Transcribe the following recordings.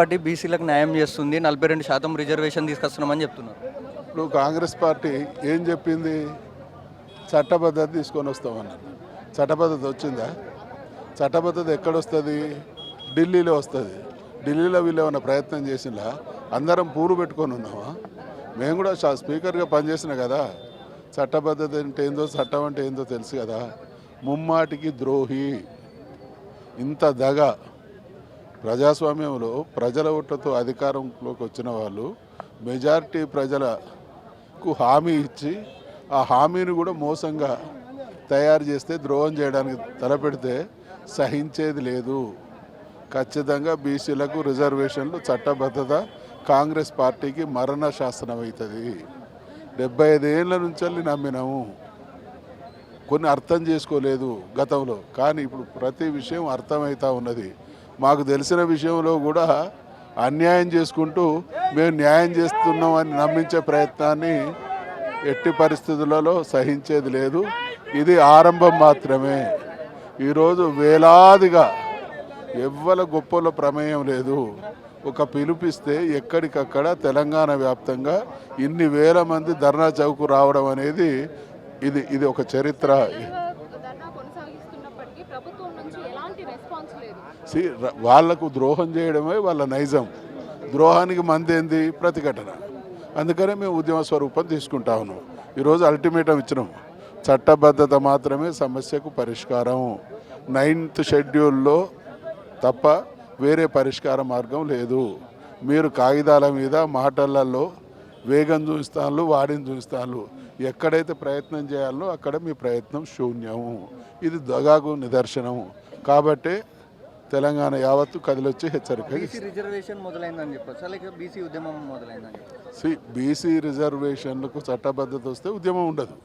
Party బీసీలకు న్యాయం చేస్తుంది నలభై రెండు శాతం రిజర్వేషన్ తీసుకొస్తున్నామని చెప్తున్నారు. ఇప్పుడు కాంగ్రెస్ పార్టీ ఏం చెప్పింది? చట్టబద్ధత తీసుకొని వస్తామన్నారు. చట్టబద్ధత వచ్చిందా? చట్టబద్ధత ఎక్కడొస్తుంది ఢిల్లీలో వస్తుంది. ఢిల్లీలో వీళ్ళు ఏమైనా ప్రయత్నం చేసిందా అందరం పూరు పెట్టుకొని ఉన్నామా? మేము కూడా స్పీకర్గా పనిచేసిన కదా. చట్టబద్ధత అంటే ఏందో చట్టం అంటే ఏందో తెలుసు కదా. ముమ్మాటికి ద్రోహి. ఇంత దగ. ప్రజాస్వామ్యంలో ప్రజల ఓట్లతో అధికారంలోకి వచ్చిన వాళ్ళు మెజారిటీ ప్రజలకు హామీ ఇచ్చి ఆ హామీని కూడా మోసంగా తయారు చేస్తే ద్రోహం చేయడానికి తలపెడితే సహించేది లేదు. ఖచ్చితంగా బీసీలకు రిజర్వేషన్లు చట్టబద్ధత కాంగ్రెస్ పార్టీకి మరణ శాసనం అవుతుంది. డెబ్బై ఐదేళ్ళ నుంచి వెళ్ళి నమ్మినాము. కొన్ని అర్థం చేసుకోలేదు గతంలో. కానీ ఇప్పుడు ప్రతి విషయం అర్థమవుతా ఉన్నది. మాకు తెలిసిన విషయంలో కూడా అన్యాయం చేసుకుంటూ మేము న్యాయం చేస్తున్నామని నమ్మించే ప్రయత్నాన్ని ఎట్టి పరిస్థితులలో సహించేది లేదు. ఇది ఆరంభం మాత్రమే. ఈరోజు వేలాదిగా ఎవ్వల గొప్పల ప్రమేయం లేదు. ఒక పిలుపిస్తే ఎక్కడికక్కడ తెలంగాణ వ్యాప్తంగా ఇన్ని వేల మంది ధర్నా చౌకు రావడం అనేది ఇది ఇది ఒక చరిత్ర ధర్నా కొనసాగిస్తున్నప్పటికీ ప్రభుత్వం నుంచి ఎలాంటి రెస్పాన్స్ లేదు సి ర- వాళ్ళకు ద్రోహం చేయడమే వాళ్ళ నైజం. ద్రోహానికి మందేంది? ప్రతిఘటన. అందుకనే మేము ఉద్యమ స్వరూపం తీసుకుంటా ఉన్నాం. ఈరోజు అల్టిమేటం ఇచ్చినాం. చట్టబద్ధత మాత్రమే సమస్యకు పరిష్కారం. నైన్త్ షెడ్యూల్లో తప్ప వేరే పరిష్కార మార్గం లేదు. మీరు కాగితాల మీద మాటలలో వేగం చూస్తాను వాడిని చూస్తాను ఎక్కడైతే ప్రయత్నం చేయాలో అక్కడ మీ ప్రయత్నం శూన్యము. ఇది దగాకు నిదర్శనము. కాబట్టే తెలంగాణ యావత్తు కదిలొచ్చి హెచ్చరిక రిజర్వేషన్ మొదలైందని చెప్పొచ్చు? బీసీ ఉద్యమం మొదలైందని చెప్పొచ్చు? సి బీసీ రిజర్వేషన్లకు చట్టబద్ధత వస్తే ఉద్యమం ఉండదు.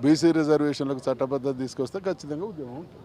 బీసీ రిజర్వేషన్లకు చట్టబద్ధత తీసుకొస్తే ఖచ్చితంగా ఉద్యమం ఉంటుంది.